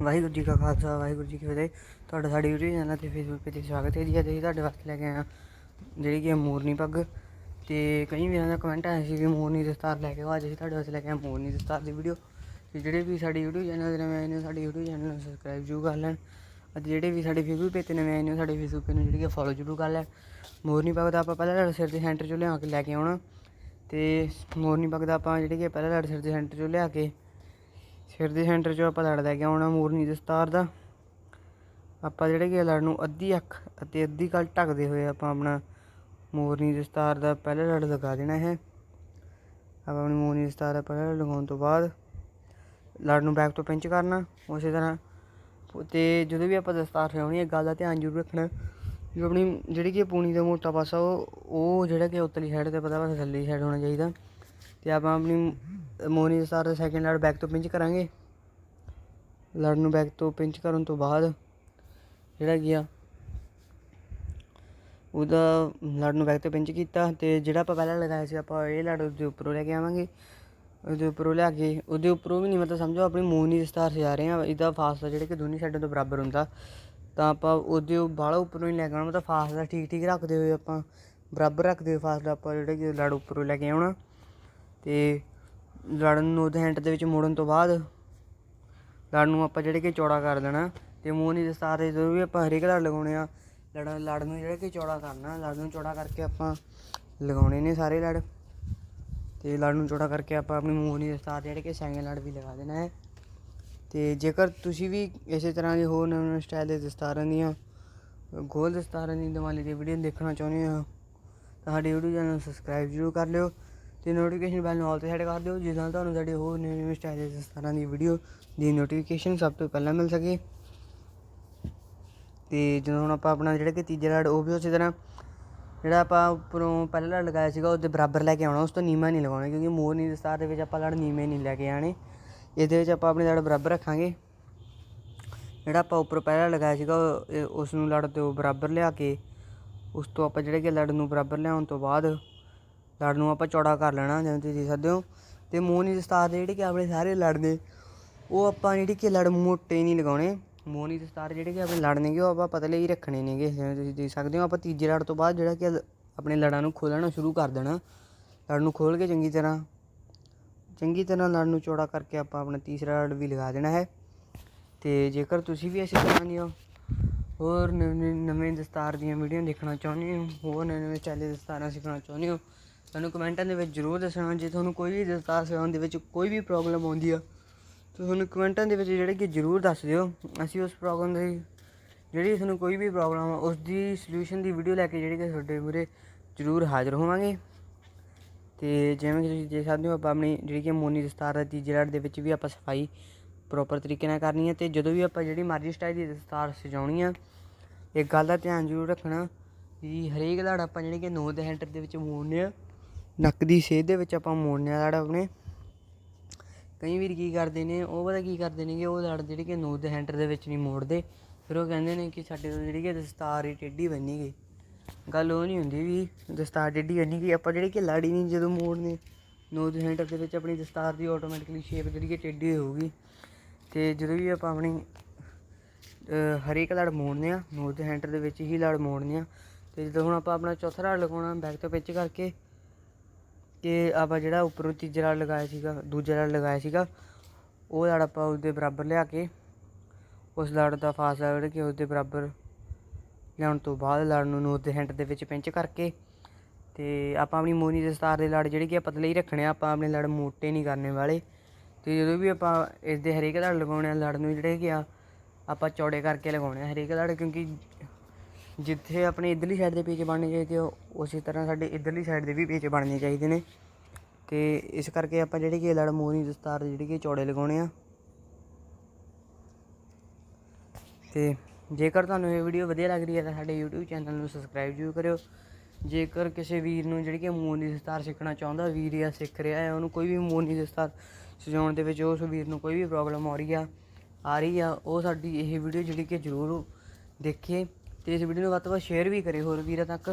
ਵਾਹਿਗੁਰੂ ਜੀ ਕਾ ਖਾਲਸਾ, ਵਾਹਿਗੁਰੂ ਜੀ ਕੀ ਫਤਿਹ। ਤੁਹਾਡਾ ਸਾਡੇ YouTube ਚੈਨਲ ਤੇ Facebook ਤੇ ਸਵਾਗਤ ਹੈ ਜੀ। ਅੱਜ ਅਸੀਂ ਤੁਹਾਡੇ ਵਾਸਤੇ ਲੈ ਕੇ ਆਏ ਹਾਂ ਜਿਹੜੀ ਕਿ ਹੈ ਮੋਰਨੀ ਪੱਗ। ਤੇ ਕਈ ਵੀਰਾਂ ਦਾ ਕਮੈਂਟ ਆਇਆ ਸੀ ਕਿ ਮੋਰਨੀ ਦਸਤਾਰ ਲੈ ਕੇ ਆਓ। ਅੱਜ ਅਸੀਂ ਤੁਹਾਡੇ ਵਾਸਤੇ ਲੈ ਕੇ ਆਏ ਹਾਂ ਮੋਰਨੀ ਦਸਤਾਰ ਦੀ ਵੀਡੀਓ ਤੇ ਜਿਹੜੇ ਵੀ ਸਾਡੇ YouTube ਚੈਨਲ ਤੇ ਨਵੇਂ ਆਏ ਨੇ, ਸਾਡੇ YouTube ਚੈਨਲ ਨੂੰ ਸਬਸਕ੍ਰਾਈਬ ਜ਼ਰੂਰ ਕਰ ਲੈਣ। ਅਤੇ ਜਿਹੜੇ ਵੀ ਸਾਡੇ Facebook ਪੇਜ ਤੇ ਨਵੇਂ ਆਏ ਨੇ ਉਹ ਸਾਡੇ Facebook ਪੇਜ ਨੂੰ ਜਿਹੜੀ ਕਿ ਫੋਲੋ ਜ਼ਰੂਰ ਕਰ ਲੈਣ। ਮੋਰਨੀ ਪੱਗ ਦਾ ਆਪਾਂ ਪਹਿਲਾਂ ਤੁਹਾਡੇ ਸਿਰ ਦੇ ਸੈਂਟਰ ਚੋਂ ਲਿਆ ਕੇ ਲੈ ਕੇ ਆਉਣਾ। ਤੇ ਮੋਰਨੀ ਪੱਗ ਦਾ ਆਪਾਂ ਜਿਹੜੀ ਕਿ ਪਹਿਲਾਂ ਤੁਹਾਡੇ ਸਿਰ ਦੇ ਸੈਂਟਰ ਚੋਂ ਲਿਆ ਕੇ ਸਿਰ ਦੇ ਸੈਂਟਰ 'ਚੋਂ ਆਪਾਂ ਲੜ ਲੈ ਕੇ ਆਉਣਾ ਮੋਰਨੀ ਦਸਤਾਰ ਦਾ। ਆਪਾਂ ਜਿਹੜੇ ਕਿ ਲੜ ਨੂੰ ਅੱਧੀ ਅੱਖ ਅਤੇ ਅੱਧੀ ਕੱਲ ਢੱਕਦੇ ਹੋਏ ਆਪਾਂ ਆਪਣਾ ਮੋਰਨੀ ਦਸਤਾਰ ਦਾ ਪਹਿਲਾ ਲੜ ਲਗਾ ਦੇਣਾ ਹੈ। ਆਪਾਂ ਆਪਣੀ ਮੋਰਨੀ ਦਸਤਾਰ ਦਾ ਪਹਿਲਾ ਲੜ ਲਗਾਉਣ ਤੋਂ ਬਾਅਦ ਲੜ ਨੂੰ ਬੈਕ ਤੋਂ ਪਿੰਚ ਕਰਨਾ ਉਸੇ ਤਰ੍ਹਾਂ। ਤੇ ਜਦੋਂ ਵੀ ਆਪਾਂ ਦਸਤਾਰ ਸਜਾਉਣੀ ਹੈ, ਗੱਲ ਦਾ ਧਿਆਨ ਜ਼ਰੂਰ ਰੱਖਣਾ। ਜੋ ਆਪਣੀ ਜਿਹੜੀ ਕਿ ਪੂਣੀ ਦਾ ਮੋਟਾ ਪਾਸਾ ਉਹ ਉਹ ਜਿਹੜਾ ਕਿ ਉਤਲੀ ਸਾਈਡ ਤੇ ਪਤਾ ਵਾ ਥੱਲੇ ਸਾਈਡ ਹੋਣਾ ਚਾਹੀਦਾ। ਤੇ ਆਪਾਂ ਆਪਣੀ ਮੋਰਨੀ ਦਸਤਾਰ ਸੈਕਿੰਡ ਲੜ ਬੈਕ ਤੋਂ ਪਿੰਚ ਕਰਾਂਗੇ। ਲੜ ਨੂੰ ਬੈਕ ਤੋਂ ਪਿੰਚ ਕਰਨ ਤੋਂ ਬਾਅਦ ਜਿਹੜਾ ਗਿਆ ਉਹਦਾ ਲੜ ਨੂੰ ਬੈਕ ਤੋਂ ਪਿੰਚ ਕੀਤਾ ਤੇ ਜਿਹੜਾ ਆਪਾਂ ਪਹਿਲਾਂ ਲਗਾਇਆ ਸੀ, ਆਪਾਂ ਇਹ ਲੜ ਉਹਦੇ ਉੱਪਰੋਂ ਲੈ ਕੇ ਆਵਾਂਗੇ। ਉਹਦੇ ਉੱਪਰੋਂ ਲਿਆ ਕੇ, ਉਹਦੇ ਉੱਪਰੋਂ ਵੀ ਨਹੀਂ, ਮਤਲਬ ਸਮਝੋ ਆਪਣੀ ਮੋਰਨੀ ਦਸਤਾਰ ਸਜਾ ਰਹੇ ਆ, ਇਹਦਾ ਫਾਸਲਾ ਜਿਹੜੇ ਕਿ ਦੋਨੀ ਸਾਈਡਾਂ ਤੋਂ ਬਰਾਬਰ ਹੁੰਦਾ। ਤਾਂ ਆਪਾਂ ਉਹਦੇ ਬਾਹਲਾ ਉੱਪਰੋਂ ਹੀ ਲੈ ਕੇ ਆਉਣਾ, ਮਤਲਬ ਫਾਸਲਾ ਠੀਕ ਠੀਕ ਰੱਖਦੇ ਹੋਏ ਆਪਾਂ, ਬਰਾਬਰ ਰੱਖਦੇ ਹੋਏ ਫਾਸਲਾ ਆਪਾਂ ਜਿਹੜੇ ਕਿ ਲੜ ਉੱਪਰੋਂ ਲੈ ਕੇ ਆਉਣਾ। ਤੇ ਲੜਨ ਨੂੰ ਉਹਦੇ ਹੈਂਡ ਦੇ ਵਿੱਚ ਮੋੜਨ ਤੋਂ ਬਾਅਦ ਲੜ ਨੂੰ ਆਪਾਂ ਜਿਹੜੇ ਕਿ ਚੌੜਾ ਕਰ ਦੇਣਾ। ਤੇ ਮੋਹਨੀ ਦਸਤਾਰ ਦੇ ਜਦੋਂ ਵੀ ਆਪਾਂ ਹਰੇਕ ਲੜ ਲਗਾਉਣੇ ਆ, ਲੜ ਲੜ ਨੂੰ ਜਿਹੜਾ ਕਿ ਚੌੜਾ ਕਰਨਾ ਲੜ ਨੂੰ ਚੌੜਾ ਕਰਕੇ ਆਪਾਂ ਲਗਾਉਣੇ ਨੇ ਸਾਰੇ ਲੜ। ਤੇ ਲੜ ਨੂੰ ਚੌੜਾ ਕਰਕੇ ਆਪਾਂ ਆਪਣੀ ਮੋਹਨੀ ਦਸਤਾਰ ਜਿਹੜੇ ਕਿ ਸੈਂਗੇ ਲੜ ਵੀ ਲਗਾ ਦੇਣਾ ਹੈ। ਤੇ ਜੇਕਰ ਤੁਸੀਂ ਵੀ ਇਸੇ ਤਰ੍ਹਾਂ ਦੇ ਹੋਰ ਨਵੇਂ ਨਵੇਂ ਸਟਾਈਲ ਦੇ ਦਸਤਾਰਾਂ ਦੀਆਂ, ਗੋਲ ਦਸਤਾਰਾਂ ਦੀ ਦਿਵਾਲੀ ਦੀ ਵੀਡੀਓ ਦੇਖਣਾ ਚਾਹੁੰਦੇ ਹੋ, ਤਾਂ ਸਾਡੇ YouTube ਚੈਨਲ ਨੂੰ ਸਬਸਕ੍ਰਾਈਬ ਜ਼ਰੂਰ ਕਰ ਲਿਓ। ਤੇ ਨੋਟੀਫਿਕੇਸ਼ਨ ਬੈਲ ਨੂੰ ਆਲ ਤੇ ਸੈੱਟ ਕਰ ਦਿਓ। ਜਿਸ ਨਾਲ ਤੁਹਾਨੂੰ ਸਾਡੇ ਹੋਰ ਨਵੇਂ ਨਵੇਂ ਸਟਾਈਲ ਦੇ ਦਸਤਾਰਾਂ ਦੀ ਵੀਡੀਓ ਦੀ ਨੋਟੀਫਿਕੇਸ਼ਨ ਸਭ ਤੋਂ ਪਹਿਲਾਂ ਮਿਲ ਸਕੇ। ਤੇ ਜਦੋਂ ਹੁਣ ਆਪਾਂ ਆਪਣਾ ਜਿਹੜਾ ਕਿ ਤੀਜਾ ਲੜ, ਉਹ ਵੀ ਉਸੇ ਤਰ੍ਹਾਂ। ਜਿਹੜਾ ਆਪਾਂ ਉੱਪਰੋਂ ਪਹਿਲਾ ਲੜ ਲਗਾਇਆ ਸੀਗਾ ਉਹਦੇ ਬਰਾਬਰ ਲੈ ਕੇ ਆਉਣਾ, ਉਸ ਤੋਂ ਨੀਵਾਂ ਨਹੀਂ ਲਗਾਉਣਾ, ਕਿਉਂਕਿ ਮੋਰਨੀ ਦਸਤਾਰ ਦੇ ਵਿੱਚ ਆਪਾਂ ਲੜ ਨੀਵੇਂ ਨਹੀਂ ਲੈ ਕੇ ਆਣੇ ਇਹਦੇ ਵਿੱਚ ਆਪਾਂ ਆਪਣੀ ਲੜ ਬਰਾਬਰ ਰੱਖਾਂਗੇ। ਜਿਹੜਾ ਆਪਾਂ ਉੱਪਰ ਪਹਿਲਾ ਲਗਾਇਆ ਸੀਗਾ, ਉਹ- ਉਸ ਨੂੰ ਲੜ ਤੋਂ ਬਰਾਬਰ ਲਿਆ ਕੇ, ਉਸ ਤੋਂ ਆਪਾਂ ਜਿਹੜੇ ਕਿ ਲੜ ਨੂੰ ਬਰਾਬਰ ਲਿਆਉਣ ਤੋਂ ਬਾਅਦ ਲੜ ਨੂੰ ਆਪਾਂ ਚੌੜਾ ਕਰ ਲੈਣਾ, ਜਿਵੇਂ ਤੁਸੀਂ ਦੇਖ ਸਕਦੇ ਹੋ। ਤੇ ਮੋਹਨੀ ਦਸਤਾਰ ਦੇ ਜਿਹੜੇ ਕਿ ਆਪਣੇ ਸਾਰੇ ਲੜ ਨੇ, ਉਹ ਆਪਾਂ ਜਿਹੜੀ ਕਿ ਲੜ ਮੋਟੇ ਨਹੀਂ ਲਗਾਉਣੇ। ਮੋਹਨੀ ਦਸਤਾਰ ਜਿਹੜੇ ਕਿ ਆਪਣੇ ਲੜ ਨੇਗੇ, ਉਹ ਆਪਾਂ ਪਤਲੇ ਹੀ ਰੱਖਣੇ ਨੇਗੇ। ਜਿਵੇਂ ਤੁਸੀਂ ਦੇਖ ਸਕਦੇ ਹੋ, ਆਪਾਂ ਤੀਜੇ ਲੜ ਤੋਂ ਬਾਅਦ ਜਿਹੜਾ ਕਿ ਆਪਣੇ ਲੜਾਂ ਨੂੰ ਖੋਲਣਾ ਸ਼ੁਰੂ ਕਰ ਦੇਣਾ। ਲੜ ਨੂੰ ਖੋਲ ਕੇ ਚੰਗੀ ਤਰ੍ਹਾਂ ਚੰਗੀ ਤਰ੍ਹਾਂ ਲੜ ਨੂੰ ਚੌੜਾ ਕਰਕੇ ਆਪਾਂ ਆਪਣਾ ਤੀਸਰਾ ਲੜ ਵੀ ਲਗਾ ਦੇਣਾ ਹੈ। ਤੇ ਜੇਕਰ ਤੁਸੀਂ ਵੀ ਇਸੇ ਤਰ੍ਹਾਂ ਦੀਆਂ ਹੋਰ ਨਵੇਂ ਨਵੇਂ ਦਸਤਾਰ ਦੀਆਂ ਵੀਡੀਓ ਦੇਖਣਾ ਚਾਹੁੰਦੇ ਹੋ, ਹੋਰ ਨਵੇਂ ਨਵੇਂ ਸਟਾਈਲ ਦਸਤਾਰਾਂ ਸਿੱਖਣਾ ਚਾਹੁੰਦੇ ਹੋ ਸਾਨੂੰ ਕਮੈਂਟਾਂ ਦੇ ਵਿੱਚ ਜ਼ਰੂਰ ਦੱਸਣਾ ਜੇ ਤੁਹਾਨੂੰ ਕੋਈ ਵੀ ਦਸਤਾਰ ਸਿਖਾਉਣ ਦੇ ਵਿੱਚ ਕੋਈ ਵੀ ਪ੍ਰੋਬਲਮ ਆਉਂਦੀ ਆ, ਤਾਂ ਤੁਹਾਨੂੰ ਕਮੈਂਟਾਂ ਦੇ ਵਿੱਚ ਜਿਹੜੇ ਕਿ ਜ਼ਰੂਰ ਦੱਸ ਦਿਓ। ਅਸੀਂ ਉਸ ਪ੍ਰੋਬਲਮ ਦੀ, ਜਿਹੜੀ ਤੁਹਾਨੂੰ ਕੋਈ ਵੀ ਪ੍ਰੋਬਲਮ ਆ ਉਸ ਦੀ ਸੋਲੂਸ਼ਨ ਦੀ ਵੀਡੀਓ ਲੈ ਕੇ ਜਿਹੜੀ ਕਿ ਤੁਹਾਡੇ ਮੂਹਰੇ ਜ਼ਰੂਰ ਹਾਜ਼ਰ ਹੋਵਾਂਗੇ। ਤੇ ਜਿਵੇਂ ਕਿ ਤੁਸੀਂ ਦੇਖ ਸਕਦੇ ਹੋ, ਆਪਾਂ ਆਪਣੀ ਜਿਹੜੀ ਕਿ ਮੋਨੀ ਦਸਤਾਰ ਦਾ ਤੀਜੇ ਲੜ ਦੇ ਵਿੱਚ ਵੀ ਆਪਾਂ ਸਫ਼ਾਈ ਪ੍ਰੋਪਰ ਤਰੀਕੇ ਨਾਲ ਕਰਨੀ ਹੈ ਤੇ ਜਦੋਂ ਵੀ ਆਪਾਂ ਜਿਹੜੀ ਮਰਜ਼ੀ ਸਟਾਈਲ ਦੀ ਦਸਤਾਰ ਸਜਾਉਣੀ ਆ, ਇੱਕ ਗੱਲ ਦਾ ਧਿਆਨ ਜ਼ਰੂਰ ਰੱਖਣਾ ਵੀ ਹਰੇਕ ਲੜ ਆਪਾਂ ਜਿਹੜੀ ਕਿ ਨੋ ਦੇ ਹੈਂਟਰ ਦੇ ਵਿੱਚ ਮੋੜਨੇ ਆ। ਨੱਕ ਦੀ ਸੇਧ ਦੇ ਵਿੱਚ ਆਪਾਂ ਮੋੜਨੇ ਆ ਲੜ ਆਪਣੇ। ਕਈ ਵੀਰ ਕੀ ਕਰਦੇ ਨੇ, ਉਹ ਪਤਾ ਕੀ ਕਰਦੇ ਨੇ ਕਿ ਉਹ ਲੜ ਜਿਹੜੀ ਕਿ ਨੋ ਦੇ ਹੈਂਟਰ ਦੇ ਵਿੱਚ ਨਹੀਂ ਮੋੜਦੇ। ਫਿਰ ਉਹ ਕਹਿੰਦੇ ਨੇ ਕਿ ਸਾਡੇ ਤੋਂ ਜਿਹੜੀ ਕਿ ਦਸਤਾਰ ਹੀ ਟੇਢੀ ਬੰਨੀ ਗਈ। ਗੱਲ ਉਹ ਨਹੀਂ ਹੁੰਦੀ ਵੀ ਦਸਤਾਰ ਟੇਢੀ ਬੰਨੀ ਗਈ, ਆਪਾਂ ਜਿਹੜੀ ਕਿ ਲੜ ਹੀ ਨਹੀਂ ਜਦੋਂ ਮੋੜਨੇ। ਨੋ ਦੇ ਹੈਂਟਰ ਦੇ ਵਿੱਚ ਆਪਣੀ ਦਸਤਾਰ ਦੀ ਆਟੋਮੈਟਿਕਲੀ ਸ਼ੇਪ ਜਿਹੜੀ ਕਿ ਟੇਢੀ ਹੋਊਗੀ। ਤੇ ਜਦੋਂ ਵੀ ਆਪਾਂ ਆਪਣੀ ਹਰੇਕ ਲੜ ਮੋੜਨੇ ਆ ਨੋ ਦੇ ਹੈਂਟਰ ਦੇ ਵਿੱਚ ਹੀ ਲੜ ਮੋੜਨੇ ਆ। ਤੇ ਜਦੋਂ ਹੁਣ ਆਪਾਂ ਆਪਣਾ ਚੌਥਾ ਲੜ ਲਗਾਉਣਾ ਬੈਕ ਤੋਂ ਪਿੱਚ ਕਰਕੇ ਕਿ ਆਪਾਂ ਜਿਹੜਾ ਉੱਪਰੋਂ ਤੀਜੇ ਲੜ ਲਗਾਇਆ ਸੀਗਾ, ਦੂਜੇ ਲੜ ਲਗਾਇਆ ਸੀਗਾ, ਉਹ ਲੜ ਆਪਾਂ ਉਸਦੇ ਬਰਾਬਰ ਲਿਆ ਕੇ, ਉਸ ਲੜ ਦਾ ਫਾਸਲਾ ਜਿਹੜਾ ਕਿ ਉਸਦੇ ਬਰਾਬਰ ਲਿਆਉਣ ਤੋਂ ਬਾਅਦ ਲੜ ਨੂੰ ਨੋਟ ਦੇ ਹੈਂਡ ਦੇ ਵਿੱਚ ਪਿੰਚ ਕਰਕੇ ਤੇ ਆਪਾਂ ਆਪਣੀ ਮੋਨੀ ਦਸਤਾਰ ਦੇ ਲੜ ਜਿਹੜੇ ਕਿ ਆ ਪਤਲੇ ਹੀ ਰੱਖਣੇ ਆ, ਆਪਾਂ ਆਪਣੇ ਲੜ ਮੋਟੇ ਨਹੀਂ ਕਰਨੇ ਵਾਲੇ। ਤੇ ਜਦੋਂ ਵੀ ਆਪਾਂ ਇਸ ਦੇ ਹਰੇਕ ਲੜ ਲਗਾਉਣੇ ਆ, ਲੜ ਨੂੰ ਜਿਹੜੇ ਕਿ ਆ, ਆਪਾਂ ਚੌੜੇ ਕਰਕੇ ਲਗਾਉਣੇ ਆ ਹਰੇਕ ਲੜ ਕਿਉਂਕਿ ਜਿੱਥੇ ਆਪਣੇ ਇਧਰਲੀ ਸਾਈਡ ਦੇ ਪੇਚ ਬਣਨੇ ਚਾਹੀਦੇ ਆ, ਉਸੇ ਤਰ੍ਹਾਂ ਸਾਡੇ ਇਧਰਲੀ ਸਾਈਡ ਦੇ ਵੀ ਪੇਚ ਬਣਨੇ ਚਾਹੀਦੇ ਨੇ। ਤੇ ਇਸ ਕਰਕੇ ਆਪਾਂ ਜਿਹੜੇ ਕਿ ਲੜ ਮੋਨੀ ਦਸਤਾਰ ਦੇ, ਜਿਹੜੇ ਕਿ ਚੌੜੇ ਲਗਾਉਣੇ ਆ। ਤੇ ਜੇਕਰ ਤੁਹਾਨੂੰ ਇਹ ਵੀਡੀਓ ਵਧੀਆ ਲੱਗ ਰਹੀ ਹੈ, ਤਾਂ ਸਾਡੇ YouTube ਚੈਨਲ ਨੂੰ ਸਬਸਕ੍ਰਾਈਬ ਜ਼ਰੂਰ ਕਰਿਓ। ਜੇਕਰ ਕਿਸੇ ਵੀਰ ਨੂੰ ਜਿਹੜੀ ਕਿ ਮੋਨੀ ਦਸਤਾਰ ਸਿੱਖਣਾ ਚਾਹੁੰਦਾ, ਵੀਰ ਜਾਂ ਸਿੱਖ ਰਿਹਾ ਹੈ, ਉਹਨੂੰ ਕੋਈ ਵੀ ਮੋਰਨੀ ਦਸਤਾਰ ਸਜਾਉਣ ਦੇ ਵਿੱਚ ਉਸ ਵੀਰ ਨੂੰ ਕੋਈ ਵੀ ਪ੍ਰੋਬਲਮ ਆ ਰਹੀ ਆ ਆ ਰਹੀ ਆ, ਉਹ ਸਾਡੀ ਇਹ ਵੀਡੀਓ ਜਿਹੜੀ ਕਿ ਜ਼ਰੂਰ ਦੇਖੇ। ਤੇ ਇਸ ਵੀਡੀਓ ਨੂੰ ਵੱਧ ਤੋਂ ਵੱਧ ਸ਼ੇਅਰ ਵੀ ਕਰੇ ਹੋਰ ਵੀਰਾਂ ਤੱਕ,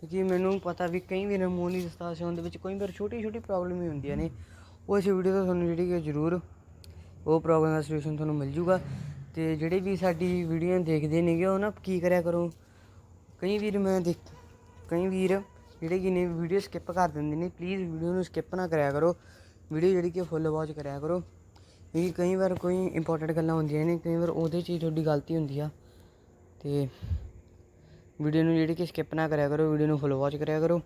ਕਿਉਂਕਿ ਮੈਨੂੰ ਪਤਾ ਵੀ ਕਈ ਵੀਰਾਂ ਨੂੰ ਮੋਨੀ ਦਸਤਾਰ ਸਜਾਉਣ ਦੇ ਵਿੱਚ ਕੋਈ ਵਾਰ ਛੋਟੀ ਛੋਟੀ ਪ੍ਰੋਬਲਮ ਹੀ ਹੁੰਦੀਆਂ ਨੇ। ਉਹ ਇਸ ਵੀਡੀਓ ਤੋਂ ਤੁਹਾਨੂੰ ਜਿਹੜੀ ਕਿ ਜ਼ਰੂਰ ਉਹ ਪ੍ਰੋਬਲਮ ਦਾ ਸੋਲੂਸ਼ਨ ਤੁਹਾਨੂੰ ਮਿਲ ਜੂਗਾ। ਤੇ ਜਿਹੜੇ ਵੀ ਸਾਡੀ ਵੀਡੀਓ ਦੇਖਦੇ ਨੇਗੇ, ਉਹ ਨਾ ਕੀ ਕਰਿਆ ਕਰੋ, ਕਈ ਵੀਰ ਮੈਂ ਦੇਖ, ਕਈ ਵੀਰ ਜਿਹੜੇ ਕਿ ਨੇ ਵੀਡੀਓ ਸਕਿਪ ਕਰ ਦਿੰਦੇ ਨੇ ਪਲੀਜ਼ ਵੀਡੀਓ ਨੂੰ ਸਕਿਪ ਨਾ ਕਰਿਆ ਕਰੋ। ਵੀਡੀਓ ਜਿਹੜੀ ਕਿ ਫੁੱਲ ਵਾਚ ਕਰਿਆ ਕਰੋ। ਕਿਉਂਕਿ ਕਈ ਵਾਰ ਕੋਈ ਇੰਪੋਰਟੈਂਟ ਗੱਲਾਂ ਹੁੰਦੀਆਂ ਨੇ, ਕਈ ਵਾਰ ਉਹਦੇ 'ਚ ਹੀ ਤੁਹਾਡੀ ਗਲਤੀ ਹੁੰਦੀ ਆ। ਤੇ ਵੀਡੀਓ ਨੂੰ ਜਿਹੜੀ ਕਿ ਸਕਿਪ ਨਾ ਕਰਿਆ ਕਰੋ, ਵੀਡੀਓ ਨੂੰ ਫੁੱਲ ਵਾਚ ਕਰਿਆ ਕਰੋ।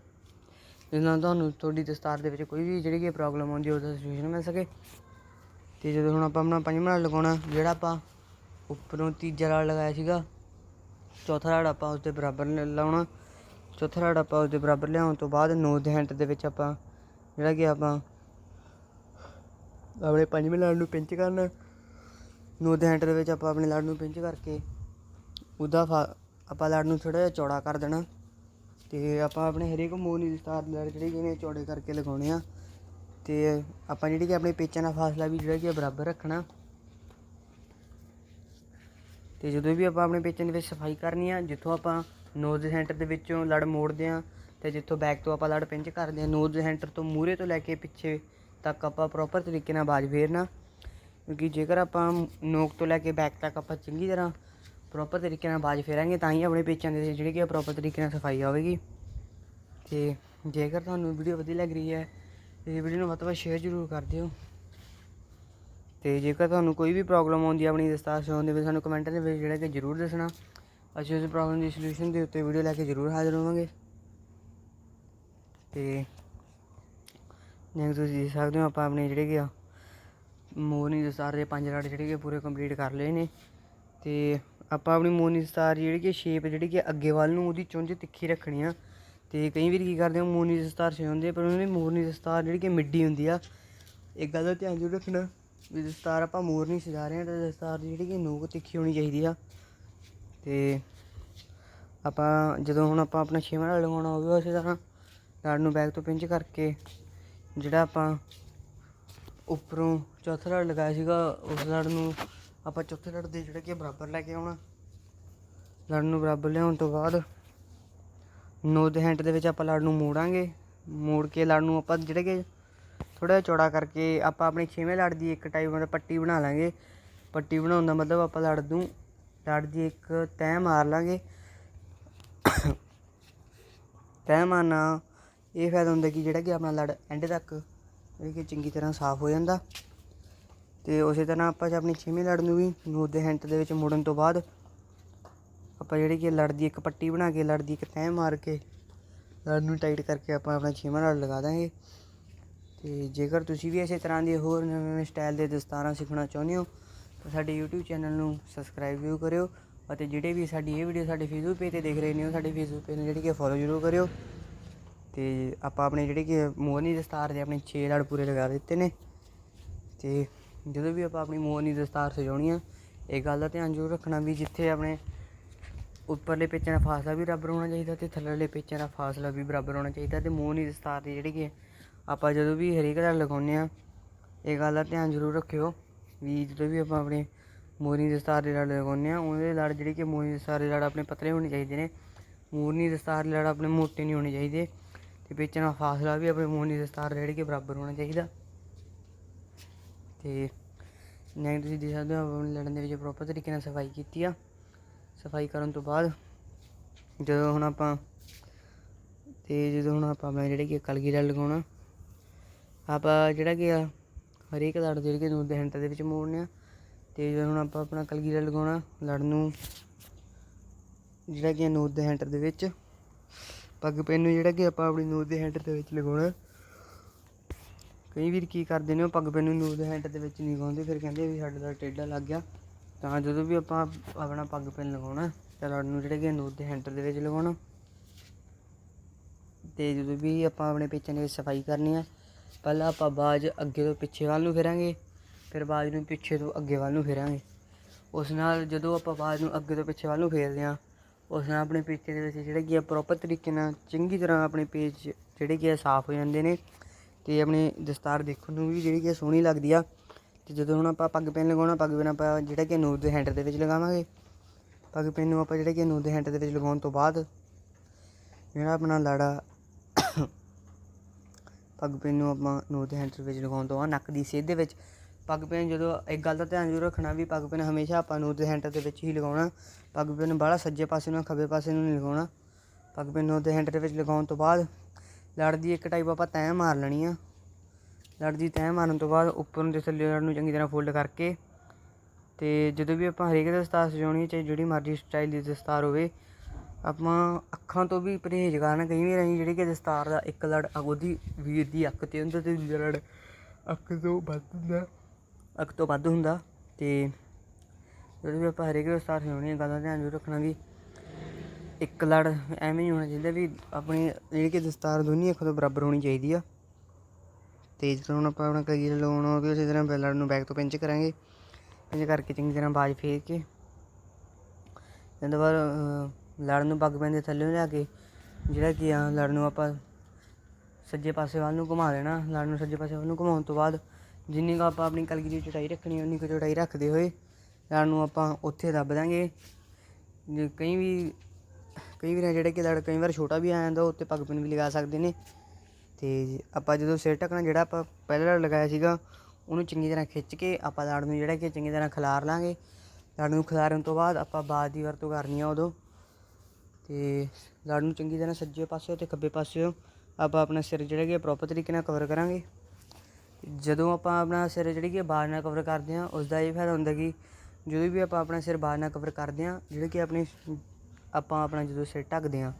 ਜਿਸ ਨਾਲ ਤੁਹਾਨੂੰ ਤੁਹਾਡੀ ਦਸਤਾਰ ਦੇ ਵਿੱਚ ਕੋਈ ਵੀ ਜਿਹੜੀ ਕਿ ਪ੍ਰੋਬਲਮ ਆਉਂਦੀ ਉਹਦਾ ਸੋਲੂਸ਼ਨ ਮਿਲ ਸਕੇ। ਤੇ ਜਦੋਂ ਹੁਣ ਆਪਾਂ ਆਪਣਾ ਪੰਜਵਾਂ ਲੜ ਲਗਾਉਣਾ, ਜਿਹੜਾ ਆਪਾਂ ਉੱਪਰੋਂ ਤੀਜਾ ਲੜ ਲਗਾਇਆ ਸੀਗਾ, ਚੌਥਾ ਰਾੜ ਆਪਾਂ ਉਸ ਦੇ ਬਰਾਬਰ ਲ- ਲਾਉਣਾ। ਚੌਥਾ ਰਾੜ ਆਪਾਂ ਉਸ ਦੇ ਬਰਾਬਰ ਲਿਆਉਣ ਤੋਂ ਬਾਅਦ ਨੌ ਦੇ ਹੈਂਟ ਦੇ ਵਿੱਚ ਆਪਾਂ, ਜਿਹੜਾ ਕਿ ਆਪਾਂ ਆਪਣੇ ਪੰਜਵੇਂ ਲੜ ਨੂੰ ਪਿੰਚ ਕਰਨਾ। ਨੌ ਦੇ ਹੈਂਟ ਦੇ ਵਿੱਚ ਆਪਾਂ ਆਪਣੇ ਲੜ ਨੂੰ ਪਿੰਚ ਕਰਕੇ, ਉਹਦਾ ਫਾ- ਆਪਾਂ ਲੜ ਨੂੰ ਥੋੜਾ ਜਿਹਾ ਚੌੜਾ ਕਰ ਦੇਣਾ। ਤੇ ਆਪਾਂ ਆਪਣੇ ਹਰੇਕ ਮੋਨੀ ਦੀ ਸਤਾਰ ਲੜ ਜਿਹੜੀ ਕਿ ਨੇ ਚੌੜੇ ਕਰਕੇ ਲਗਾਉਣੇ ਆ। ਤੇ ਆਪਾਂ ਜਿਹੜੀ ਕਿ ਆਪਣੇ ਪੇਚਾਂ ਦਾ ਫਾਸਲਾ ਵੀ ਜਿਹੜਾ ਕਿ ਬਰਾਬਰ ਰੱਖਣਾ। ਤੇ ਜਦੋਂ ਵੀ ਆਪਾਂ ਆਪਣੇ ਪੇਚਾਂ ਦੇ ਵਿੱਚ ਸਫ਼ਾਈ ਕਰਨੀ ਆ, ਜਿੱਥੋਂ ਆਪਾਂ ਨੋਜ਼ ਦੇ ਸੈਂਟਰ ਦੇ ਵਿੱਚੋਂ ਲੜ ਮੋੜਦੇ ਆ ਤੇ ਜਿੱਥੋਂ ਬੈਕ ਤੋਂ ਆਪਾਂ ਲੜ ਪਿੰਚ ਕਰਦੇ ਆ ਨੋਜ਼ ਦੇ ਸੈਂਟਰ ਤੋਂ ਮੂਹਰੇ ਤੋਂ ਲੈ ਕੇ ਪਿੱਛੇ ਤੱਕ ਆਪਾਂ ਪ੍ਰੋਪਰ ਤਰੀਕੇ ਨਾਲ ਬਾਜ ਫੇਰਨਾ। ਕਿਉਂਕਿ ਜੇਕਰ ਆਪਾਂ ਨੋਕ ਤੋਂ ਲੈ ਕੇ ਬੈਕ ਤੱਕ ਆਪਾਂ ਚੰਗੀ ਤਰ੍ਹਾਂ ਪ੍ਰੋਪਰ ਤਰੀਕੇ ਨਾਲ ਬਾਜ ਫੇਰਾਂਗੇ, ਤਾਂ ਹੀ ਆਪਣੇ ਪੇਚਾਂ ਦੇ ਜਿਹੜੀ ਕਿ ਪ੍ਰੋਪਰ ਤਰੀਕੇ ਨਾਲ ਸਫ਼ਾਈ ਹੋਵੇਗੀ ਤੇ ਜੇਕਰ ਤੁਹਾਨੂੰ ਵੀਡੀਓ ਵਧੀਆ ਲੱਗ ਰਹੀ ਹੈ, ਤੇ ਵੀਡੀਓ ਨੂੰ ਵੱਧ ਤੋਂ ਵੱਧ ਸ਼ੇਅਰ ਜ਼ਰੂਰ ਕਰ ਦਿਓ। ਤੇ ਜੇਕਰ ਤੁਹਾਨੂੰ ਕੋਈ ਵੀ ਪ੍ਰੋਬਲਮ ਆਉਂਦੀ ਹੈ ਆਪਣੀ ਦਸਤਾਰ ਸਿਉਣ ਦੇ ਵਿੱਚ, ਸਾਨੂੰ ਕਮੈਂਟ ਦੇ ਵਿੱਚ ਜਿਹੜਾ ਕਿ ਜ਼ਰੂਰ ਦੱਸਣਾ। ਅਸੀਂ ਉਸ ਪ੍ਰੋਬਲਮ ਦੀ ਸੋਲੂਸ਼ਨ ਦੇ ਉੱਤੇ ਵੀਡੀਓ ਲੈ ਕੇ ਜ਼ਰੂਰ ਹਾਜ਼ਰ ਹੋਵਾਂਗੇ। ਤੇ ਜਿਵੇਂ ਤੁਸੀਂ ਦੇਖ ਸਕਦੇ ਹੋ, ਆਪਾਂ ਆਪਣੇ ਜਿਹੜੇ ਕਿ ਆ ਮੋਹਨੀ ਦਸਤਾਰ ਦੇ ਪੰਜ ਰਾਡ ਜਿਹੜੇ ਕਿ ਪੂਰੇ ਕੰਪਲੀਟ ਕਰ ਲਏ ਨੇ। ਤੇ ਆਪਾਂ ਆਪਣੀ ਮੋਹਨੀ ਦਸਤਾਰ ਜਿਹੜੀ ਕਿ ਸ਼ੇਪ ਜਿਹੜੀ ਕਿ ਅੱਗੇ ਵੱਲ ਨੂੰ ਉਹਦੀ ਚੁੰਝ ਤਿੱਖੀ ਰੱਖਣੀ ਆ। ਤੇ ਕਈ ਵਾਰ ਕੀ ਕਰਦੇ ਆ ਮੋਹਨੀ ਦਸਤਾਰ ਸਿਉਂਦੇ ਪਰ ਉਹਨਾਂ ਦੀ ਮੋਰਨੀ ਦਸਤਾਰ ਜਿਹੜੀ ਕਿ ਮਿੱਡੀ ਹੁੰਦੀ ਆ। ਇੱਕ ਗੱਲ ਦਾ ਧਿਆਨ ਜ਼ਰੂਰ ਰੱਖਣਾ ਵੀ ਦਸਤਾਰ ਆਪਾਂ ਮੋਰ ਨਹੀਂ ਸਜਾ ਰਹੇ ਹਾਂ ਤਾਂ ਦਸਤਾਰ ਦੀ ਜਿਹੜੀ ਕਿ ਨੋਕ ਤਿੱਖੀ ਹੋਣੀ ਚਾਹੀਦੀ ਆ। ਤੇ ਆਪਾਂ ਜਦੋਂ ਹੁਣ ਆਪਾਂ ਆਪਣਾ ਛੇਵਾਂ ਲੜ ਲਗਾਉਣਾ ਹੋਵੇ ਉਸੇ ਤਰ੍ਹਾਂ ਲੜ ਨੂੰ ਬੈਕ ਤੋਂ ਪਿੰਚ ਕਰਕੇ ਜਿਹੜਾ ਆਪਾਂ ਉੱਪਰੋਂ ਚੌਥਾ ਲੜ ਲਗਾਇਆ ਸੀਗਾ, ਉਸ ਲੜ ਨੂੰ ਆਪਾਂ ਚੌਥੇ ਲੜ ਦੇ ਜਿਹੜਾ ਕਿ ਬਰਾਬਰ ਲੈ ਕੇ ਆਉਣਾ। ਲੜ ਨੂੰ ਬਰਾਬਰ ਲਿਆਉਣ ਤੋਂ ਬਾਅਦ ਨੋ ਦੇ ਹੈਂਡ ਦੇ ਵਿੱਚ ਆਪਾਂ ਲੜ ਨੂੰ ਮੋੜਾਂਗੇ। ਮੋੜ ਕੇ ਲੜ ਨੂੰ ਆਪਾਂ ਜਿਹੜੇ ਕਿ ਥੋੜਾ ਚੌੜਾ ਕਰਕੇ ਆਪਾਂ ਆਪਣੀ ਛੇਵੇਂ ਲੜ ਦੀ ਇੱਕ ਟਾਈਪ ਮਤਲਬ ਪੱਟੀ ਬਣਾ ਲਾਂਗੇ। ਪੱਟੀ ਬਣਾਉਣ ਦਾ ਮਤਲਬ ਆਪਾਂ ਲੜ ਨੂੰ, ਲੜ ਦੀ ਇੱਕ ਤੈਅ ਮਾਰ ਲਾਂਗੇ। ਤੈਅ ਮਾਰਨਾ, ਇਹ ਫਾਇਦਾ ਹੁੰਦਾ ਕਿ ਜਿਹੜਾ ਕਿ ਆਪਣਾ ਲੜ ਐਂਡ ਤੱਕ ਜਿਹੜੀ ਕਿ ਚੰਗੀ ਤਰ੍ਹਾਂ ਸਾਫ਼ ਹੋ ਜਾਂਦਾ। ਤੇ ਉਸੇ ਤਰ੍ਹਾਂ ਆਪਾਂ ਜੇ ਆਪਣੀ ਛੇਵੀਂ ਲੜ ਨੂੰ ਵੀ ਨੂਰ ਦੇ ਹੈਂਟ ਦੇ ਵਿੱਚ ਮੋੜਨ ਤੋਂ ਬਾਅਦ ਆਪਾਂ ਜਿਹੜੀ ਕਿ ਲੜ ਦੀ ਇੱਕ ਪੱਟੀ ਬਣਾ ਕੇ, ਲੜ ਦੀ ਇੱਕ ਤੈਅ ਮਾਰ ਕੇ, ਲੜ ਨੂੰ ਟਾਈਟ ਕਰਕੇ ਆਪਾਂ ਆਪਣਾ ਛੇਵਾਂ ਲੜ ਲਗਾ ਦਾਂਗੇ। ਤੇ ਜੇਕਰ ਤੁਸੀਂ ਵੀ ਇਸੇ ਤਰ੍ਹਾਂ ਦੇ ਹੋਰ ਨਵੇਂ ਨਵੇਂ ਸਟਾਈਲ ਦੇ ਦਸਤਾਰਾਂ ਸਿੱਖਣਾ ਚਾਹੁੰਦੇ ਹੋ, ਤਾਂ ਸਾਡੇ YouTube ਚੈਨਲ ਨੂੰ ਸਬਸਕ੍ਰਾਈਬ ਜ਼ਰੂਰ ਕਰਿਓ ਅਤੇ ਜਿਹੜੇ ਵੀ ਸਾਡੀ ਇਹ ਵੀਡੀਓ ਸਾਡੇ ਫੇਸਬੁੱਕ ਪੇਜ ਤੇ ਦੇਖ ਰਹੇ ਨੇ, ਉਹ ਸਾਡੇ ਫੇਸਬੁੱਕ ਪੇਜ ਨੂੰ ਜਿਹੜੀ ਕਿ ਫੋਲੋ ਜ਼ਰੂਰ ਕਰਿਓ। ਤੇ ਆਪਾਂ ਆਪਣੇ ਜਿਹੜੇ ਕਿ ਮੋਹਨੀ ਦਸਤਾਰ ਦੇ ਆਪਣੇ 6 ਲੜ ਪੂਰੇ ਲਗਾ ਦਿੱਤੇ ਨੇ। ਤੇ ਜਦੋਂ ਵੀ ਆਪਾਂ ਆਪਣੀ ਮੋਰਨੀ ਦਸਤਾਰ ਸਜਾਉਣੀ ਆ, ਇਹ ਗੱਲ ਦਾ ਧਿਆਨ ਜ਼ਰੂਰ ਰੱਖਣਾ ਵੀ ਜਿੱਥੇ ਆਪਣੇ ਉੱਪਰਲੇ ਪੇਚਾਂ ਦਾ ਫਾਸਲਾ ਵੀ ਬਰਾਬਰ ਹੋਣਾ ਚਾਹੀਦਾ ਤੇ ਥੱਲੇਲੇ ਪੇਚਾਂ ਦਾ ਫਾਸਲਾ ਵੀ ਬਰਾਬਰ ਹੋਣਾ ਚਾਹੀਦਾ ਤੇ ਮੋਰਨੀ ਦਸਤਾਰ ਦੀ ਜਿਹੜੀ ਕਿ ਆਪਾਂ ਜਦੋਂ ਵੀ ਹਰੇਕ ਲੜ ਲਗਾਉਂਦੇ ਆ, ਇਹ ਗੱਲ ਦਾ ਧਿਆਨ ਜ਼ਰੂਰ ਰੱਖਿਓ ਵੀ ਜਦੋਂ ਵੀ ਆਪਾਂ ਆਪਣੇ ਮੋਰਨੀ ਦਸਤਾਰ ਦੇ ਲੜ ਲਗਾਉਂਦੇ ਆ, ਉਹਦੇ ਲੜ ਜਿਹੜੀ ਕਿ ਮੋਰਨੀ ਦਸਤਾਰ ਦੇ ਲੜ ਆਪਣੇ ਪਤਲੇ ਹੋਣੇ ਚਾਹੀਦੇ ਨੇ ਮੋਰਨੀ ਦਸਤਾਰ ਦੇ ਲੜ ਆਪਣੇ ਮੋਟੇ ਨਹੀਂ ਹੋਣੇ ਚਾਹੀਦੇ ਤੇ ਪੇਚਾਂ ਦਾ ਫਾਸਲਾ ਵੀ ਆਪਣੇ ਮੋਰਨੀ ਦਸਤਾਰ ਦੇ ਜਿਹੜੀ ਕਿ ਬਰਾਬਰ ਹੋਣਾ ਚਾਹੀਦਾ। ਤੇ ਨੈਕਸਟ ਤੁਸੀਂ ਦੇਖ ਸਕਦੇ ਹੋ ਆਪਾਂ ਲੜਨ ਦੇ ਵਿੱਚ ਪ੍ਰੋਪਰ ਤਰੀਕੇ ਨਾਲ ਸਫ਼ਾਈ ਕੀਤੀ ਆ। ਸਫ਼ਾਈ ਕਰਨ ਤੋਂ ਬਾਅਦ ਜਦੋਂ ਹੁਣ ਆਪਾਂ ਤੇ ਜਦੋਂ ਹੁਣ ਆਪਾਂ ਮੈਂ ਜਿਹੜੇ ਕਿ ਕਲਗੀ ਲਗਾਉਣਾ, ਆਪਾਂ ਜਿਹੜਾ ਕਿ ਆ ਹਰੇਕ ਲੜ ਜਿਹੜੇ ਕਿ ਨੂਰ ਦੇ ਹੈਂਟਰ ਦੇ ਵਿੱਚ ਮੋੜਨੇ ਆ। ਤੇ ਜਦੋਂ ਹੁਣ ਆਪਾਂ ਆਪਣਾ ਕਲਗੀ ਲਗਾਉਣਾ ਲੜ ਨੂੰ ਜਿਹੜਾ ਕਿ ਨੂਰ ਦੇ ਹੈਂਟਰ ਦੇ ਵਿੱਚ, ਪੱਗ ਪੈਨ ਨੂੰ ਜਿਹੜਾ ਕਿ ਆਪਾਂ ਆਪਣੀ ਨੂਰ ਦੇ ਹੈਂਟਰ ਦੇ ਵਿੱਚ ਲਗਾਉਣਾ। ਕਈ ਵੀਰ ਕੀ ਕਰਦੇ ਨੇ, ਉਹ ਪੱਗ ਪੈਨ ਨੂੰ ਨੂਰ ਦੇ ਹੈਂਟਰ ਦੇ ਵਿੱਚ ਨਹੀਂ ਲਗਾਉਂਦੇ ਫਿਰ ਕਹਿੰਦੇ ਵੀ ਸਾਡੇ ਦਾ ਟੇਢਾ ਲੱਗ ਗਿਆ। ਤਾਂ ਜਦੋਂ ਵੀ ਆਪਾਂ ਆਪਣਾ ਪੱਗ ਪੈਨ ਲਗਾਉਣਾ, ਤਾਂ ਲੜ ਨੂੰ ਜਿਹੜੇ ਕਿ ਨੂਰ ਦੇ ਹੈਂਟਰ ਦੇ ਵਿੱਚ ਲਗਾਉਣਾ। ਤੇ ਜਦੋਂ ਵੀ ਆਪਾਂ ਆਪਣੇ ਪੇਚਾਂ ਦੀ ਸਫ਼ਾਈ ਕਰਨੀ ਆ, ਪਹਿਲਾਂ ਆਪਾਂ ਬਾਜ ਅੱਗੇ ਤੋਂ ਪਿੱਛੇ ਵੱਲ ਨੂੰ ਫੇਰਾਂਗੇ, ਫਿਰ ਬਾਜ ਨੂੰ ਪਿੱਛੇ ਤੋਂ ਅੱਗੇ ਵੱਲ ਨੂੰ ਫੇਰਾਂਗੇ। ਉਸ ਨਾਲ ਜਦੋਂ ਆਪਾਂ ਬਾਜ ਨੂੰ ਅੱਗੇ ਤੋਂ ਪਿੱਛੇ ਵੱਲ ਨੂੰ ਫੇਰਦੇ ਆ, ਉਸ ਨਾਲ ਆਪਣੇ ਪੇਚੇ ਦੇ ਵਿੱਚ ਜਿਹੜੇ ਕਿ ਆ ਪ੍ਰੋਪਰ ਤਰੀਕੇ ਨਾਲ ਚੰਗੀ ਤਰ੍ਹਾਂ ਆਪਣੇ ਪੇਚ ਜਿਹੜੇ ਕਿ ਆ ਸਾਫ਼ ਹੋ ਜਾਂਦੇ ਨੇ। ਤੇ ਆਪਣੀ ਦਸਤਾਰ ਦੇਖਣ ਨੂੰ ਵੀ ਜਿਹੜੀ ਕਿ ਸੋਹਣੀ ਲੱਗਦੀ ਆ। ਤੇ ਜਦੋਂ ਹੁਣ ਆਪਾਂ ਪੱਗ ਪੈਨ ਲਗਾਉਣਾ, ਪੱਗ ਪੈਨ ਆਪਾਂ ਜਿਹੜਾ ਕਿ ਨੂਰ ਦੇ ਹੈਂਡਰ ਦੇ ਵਿੱਚ ਲਗਾਵਾਂਗੇ। ਪੱਗ ਪੈਨ ਨੂੰ ਆਪਾਂ ਜਿਹੜਾ ਕਿ ਨੂਰ ਦੇ ਹੈਂਡਰ ਦੇ ਵਿੱਚ ਲਗਾਉਣ ਤੋਂ ਬਾਅਦ ਜਿਹੜਾ ਆਪਣਾ ਲਾੜਾ ਪੱਗ ਪੈਨ ਨੂੰ ਆਪਾਂ ਨੂਰ ਦੇ ਹੈਂਡਰ ਵਿੱਚ ਲਗਾਉਣ ਤੋਂ ਬਾਅਦ ਨੱਕ ਦੀ ਸੇਧ ਦੇ ਵਿੱਚ ਪੱਗ ਪੈਨ ਜਦੋਂ ਇੱਕ ਗੱਲ ਦਾ ਧਿਆਨ ਜ਼ਰੂਰ ਰੱਖਣਾ ਵੀ ਪੱਗ ਪਿੰਨ ਹਮੇਸ਼ਾ ਆਪਾਂ ਨੂਰ ਦੇ ਸੈਂਟਰ ਦੇ ਵਿੱਚ ਹੀ ਲਗਾਉਣਾ। ਪੱਗ ਪਿੰਨ ਬਾਹਲਾ ਸੱਜੇ ਪਾਸੇ ਨੂੰ, ਖੱਬੇ ਪਾਸੇ ਨੂੰ ਨਹੀਂ ਲਗਾਉਣਾ। ਪੱਗ ਪਿੰਨ ਦੇ ਸੈਂਟਰ ਦੇ ਵਿੱਚ ਲਗਾਉਣ ਤੋਂ ਬਾਅਦ ਲੜ ਦੀ ਇੱਕ ਟਾਈਪ ਆਪਾਂ ਤੈਅ ਮਾਰ ਲੈਣੀ ਆ। ਲੜ ਦੀ ਤੈਅ ਮਾਰਨ ਤੋਂ ਬਾਅਦ ਉੱਪਰ ਨੂੰ ਤੇ ਥੱਲੇ ਲੜ ਨੂੰ ਚੰਗੀ ਤਰ੍ਹਾਂ ਫੋਲਡ ਕਰਕੇ। ਤੇ ਜਦੋਂ ਵੀ ਆਪਾਂ ਹਰੇਕ ਦਸਤਾਰ ਸਜਾਉਣੀ ਹੈ, ਚਾਹੇ ਜਿਹੜੀ ਮਰਜ਼ੀ ਸਟਾਈਲ ਦੀ ਦਸਤਾਰ ਹੋਵੇ ਆਪਾਂ ਅੱਖਾਂ ਤੋਂ ਵੀ ਪਰਹੇਜ਼ ਕਰਨਾ ਕਈ ਵਾਰ ਅਸੀਂ ਜਿਹੜੀ ਕਿ ਦਸਤਾਰ ਦਾ ਇੱਕ ਲੜ ਉਹਦੀ ਵੀਰ ਦੀ ਅੱਖ ਤੇ ਹੁੰਦਾ ਤੇ ਦੂਜਾ ਲੜ ਅੱਖ ਤੋਂ ਵੱਧ ਹੁੰਦਾ ਅੱਖ ਤੋਂ ਵੱਧ ਹੁੰਦਾ। ਤੇ ਜਦੋਂ ਵੀ ਆਪਾਂ ਹਰੇਕ ਦਸਤਾਰ ਸਜਾਉਣੀ ਹੈ ਗੱਲ ਦਾ ਧਿਆਨ ਜ਼ਰੂਰ ਰੱਖਣਾ ਵੀ ਇੱਕ ਲੜ ਐਵੇਂ ਨਹੀਂ ਹੋਣਾ ਚਾਹੀਦਾ ਵੀ ਆਪਣੀ ਜਿਹੜੀ ਕਿ ਦਸਤਾਰ ਦੋਨੀ ਅੱਖਾਂ ਤੋਂ ਬਰਾਬਰ ਹੋਣੀ ਚਾਹੀਦੀ ਆ। ਤੇ ਜਦੋਂ ਹੁਣ ਆਪਾਂ ਆਪਣਾ ਕਲੀਅਰ ਲਾਉਣਾ ਹੋਵੇ ਉਸੇ ਤਰ੍ਹਾਂ ਪਹਿਲਾਂ ਨੂੰ ਬੈਕ ਤੋਂ ਪਿੰਚ ਕਰਾਂਗੇ। ਪਿੰਚ ਕਰਕੇ ਚੰਗੀ ਤਰ੍ਹਾਂ ਬਾਜ ਫੇਰ ਕੇ। ਇਹਦੇ ਬਾਅਦ ਲੜ ਨੂੰ ਪੱਗ ਪੈਂਦੇ ਥੱਲੇ ਲਿਆ ਕੇ, ਜਿਹੜਾ ਕਿ ਆ ਲੜ ਨੂੰ ਆਪਾਂ ਸੱਜੇ ਪਾਸੇ ਵੱਲ ਨੂੰ ਘੁਮਾ ਦੇਣਾ। ਲੜ ਨੂੰ ਸੱਜੇ ਪਾਸੇ ਵੱਲ ਨੂੰ ਘੁਮਾਉਣ ਤੋਂ ਬਾਅਦ ਜਿੰਨੀ ਕੁ ਆਪਾਂ ਆਪਣੀ ਕਲਗੀ ਦੀ ਚਟਾਈ ਰੱਖਣੀ, ਉਨੀ ਕੁ ਚਟਾਈ ਰੱਖਦੇ ਹੋਏ ਲੜ ਨੂੰ ਆਪਾਂ ਉੱਥੇ ਦੱਬ ਦਾਂਗੇ। ਜੇ ਕਈ ਵੀ ਕਈ ਵਾਰ ਜਿਹੜੇ ਕਿ ਲੜ ਕਈ ਵਾਰ ਛੋਟਾ ਵੀ ਆ ਜਾਂਦਾ ਉੱਤੇ ਪੱਗ ਪਿੰਨ ਵੀ ਲਗਾ ਸਕਦੇ ਨੇ। ਤੇ ਆਪਾਂ ਜਦੋਂ ਸਿਰ ਢੱਕਣਾ, ਜਿਹੜਾ ਆਪਾਂ ਪਹਿਲਾਂ ਲੜ ਲਗਾਇਆ ਸੀਗਾ, ਉਹਨੂੰ ਚੰਗੀ ਤਰ੍ਹਾਂ ਖਿੱਚ ਕੇ ਆਪਾਂ ਲੜ ਨੂੰ ਜਿਹੜਾ ਕਿ ਚੰਗੀ ਤਰ੍ਹਾਂ ਖਿਲਾਰ ਲਾਂਗੇ। ਲੜ ਨੂੰ ਖਿਲਾਰਨ ਤੋਂ ਬਾਅਦ ਆਪਾਂ ਬਾਦ ਦੀ ਵਰਤੋਂ ਕਰਨੀ ਆ ਉਦੋਂ। ਤੇ ਲੜ ਨੂੰ ਚੰਗੀ ਤਰ੍ਹਾਂ ਸੱਜੇ ਪਾਸਿਓਂ ਤੇ ਖੱਬੇ ਪਾਸਿਓਂ ਆਪਾਂ ਆਪਣਾ ਸਿਰ ਜਿਹੜਾ ਕਿ ਪ੍ਰੋਪਰ ਤਰੀਕੇ ਨਾਲ ਕਵਰ ਕਰਾਂਗੇ। ਜਦੋਂ ਆਪਾਂ ਆਪਣਾ ਸਿਰ ਜਿਹੜੀ ਕਿ ਬਾਜ ਨਾਲ ਕਵਰ ਕਰਦੇ ਹਾਂ ਉਸ ਦਾ ਇਹ ਫਾਇਦਾ ਹੁੰਦਾ ਕਿ ਜਦੋਂ ਵੀ ਆਪਾਂ ਆਪਣਾ ਸਿਰ ਬਾਜ ਨਾਲ ਕਵਰ ਕਰਦੇ ਹਾਂ, ਜਿਹੜੇ ਕਿ ਆਪਣੀ ਆਪਾਂ ਆਪਣਾ ਜਦੋਂ ਸਿਰ ਢੱਕਦੇ ਹਾਂ,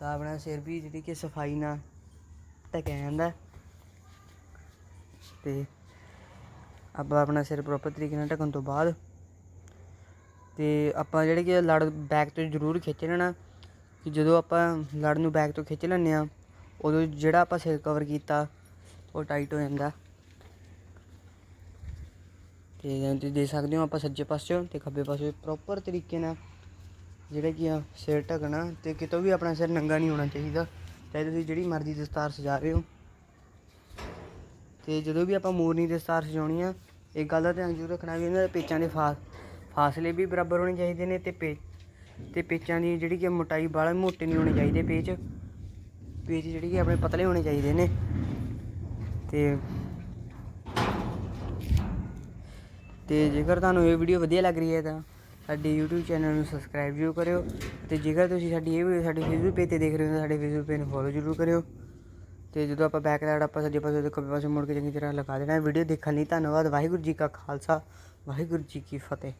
ਤਾਂ ਆਪਣਾ ਸਿਰ ਵੀ ਜਿਹੜੀ ਕਿ ਸਫ਼ਾਈ ਨਾਲ ਢਕਿਆ ਜਾਂਦਾ ਹੈ। ਤੇ ਆਪਾਂ ਆਪਣਾ ਸਿਰ ਪ੍ਰੋਪਰ ਤਰੀਕੇ ਨਾਲ ਢੱਕਣ ਤੋਂ ਬਾਅਦ ਤੇ ਆਪਾਂ ਜਿਹੜੇ ਕਿ ਲੜ ਬੈਕ ਤੋਂ ਜ਼ਰੂਰ ਖਿੱਚ ਲੈਣਾ ਕਿ ਜਦੋਂ ਆਪਾਂ ਲੜ ਨੂੰ ਬੈਕ ਤੋਂ ਖਿੱਚ ਲੈਂਦੇ ਆ ਉਦੋਂ ਜਿਹੜਾ ਆਪਾਂ ਸਿਰ ਕਵਰ ਕੀਤਾ, ਉਹ ਟਾਈਟ ਹੋ ਜਾਂਦਾ ਤੇ ਤੁਸੀਂ ਦੇਖ ਸਕਦੇ ਹੋ ਆਪਾਂ ਸੱਜੇ ਪਾਸਿਓਂ ਤੇ ਖੱਬੇ ਪਾਸਿਓਂ ਪ੍ਰੋਪਰ ਤਰੀਕੇ ਨਾਲ ਜਿਹੜਾ ਕਿ ਆ ਸਿਰ ਢਕਣਾ ਤੇ ਕਿਤੋਂ ਵੀ ਆਪਣਾ ਸਿਰ ਨੰਗਾ ਨਹੀਂ ਹੋਣਾ ਚਾਹੀਦਾ। ਚਾਹੇ ਤੁਸੀਂ ਜਿਹੜੀ ਮਰਜ਼ੀ ਦਸਤਾਰ ਸਜਾ ਰਹੇ ਹੋ। ਤੇ ਜਦੋਂ ਵੀ ਆਪਾਂ ਮੋਰਨੀ ਦਸਤਾਰ ਸਜਾਉਣੀ ਆ ਇੱਕ ਗੱਲ ਦਾ ਧਿਆਨ ਜ਼ਰੂਰ ਰੱਖਣਾ ਵੀ ਇਹਨਾਂ ਦੇ ਪੇਚਾਂ ਦੇ ਫਾ, ਫਾਸਲੇ ਵੀ ਬਰਾਬਰ ਹੋਣੇ ਚਾਹੀਦੇ ਨੇ ਤੇ ਪੇ, ਤੇ ਪੇਚਾਂ ਦੀ ਜਿਹੜੀ ਕਿ ਮੋਟਾਈ ਬਾਹਲਾ ਮੋਟੇ ਨਹੀਂ ਹੋਣੇ ਚਾਹੀਦੇ ਪੇਚ। ਪੇਚ ਜਿਹੜੀ ਕਿ ਆਪਣੇ ਪਤਲੇ ਹੋਣੇ ਚਾਹੀਦੇ ਨੇ। ਤੇ ਤੇ ਜੇਕਰ ਤੁਹਾਨੂੰ ਇਹ ਵੀਡੀਓ ਵਧੀਆ ਲੱਗ ਰਹੀ ਹੈ ਤਾਂ ਸਾਡੇ YouTube ਚੈਨਲ ਨੂੰ ਸਬਸਕ੍ਰਾਈਬ ਜ਼ਰੂਰ ਕਰਿਓ ਤੇ ਜੇਕਰ ਤੁਸੀਂ ਸਾਡੀ ਇਹ ਵੀਡੀਓ ਸਾਡੇ Facebook ਪੇਜ ਤੇ ਦੇਖ ਰਹੇ ਹੋ ਤਾਂ ਸਾਡੇ Facebook ਪੇਜ ਨੂੰ ਫੋਲੋ ਜ਼ਰੂਰ ਕਰਿਓ। ਤੇ ਜਦੋਂ ਆਪਾਂ ਬੈਕ ਸਾਈਡ ਆਪਾਂ ਸੱਜੇ ਪਾਸੇ ਤੇ ਖੱਬੇ ਪਾਸੇ ਮੁੜ ਕੇ ਚੰਗੀ ਤਰ੍ਹਾਂ ਲਗਾ ਦੇਣਾ ਵੀਡੀਓ ਦੇਖਣ ਲਈ ਧੰਨਵਾਦ। ਵਾਹਿਗੁਰੂ ਜੀ ਕਾ ਖਾਲਸਾ, ਵਾਹਿਗੁਰੂ ਜੀ ਕੀ ਫਤਿਹ।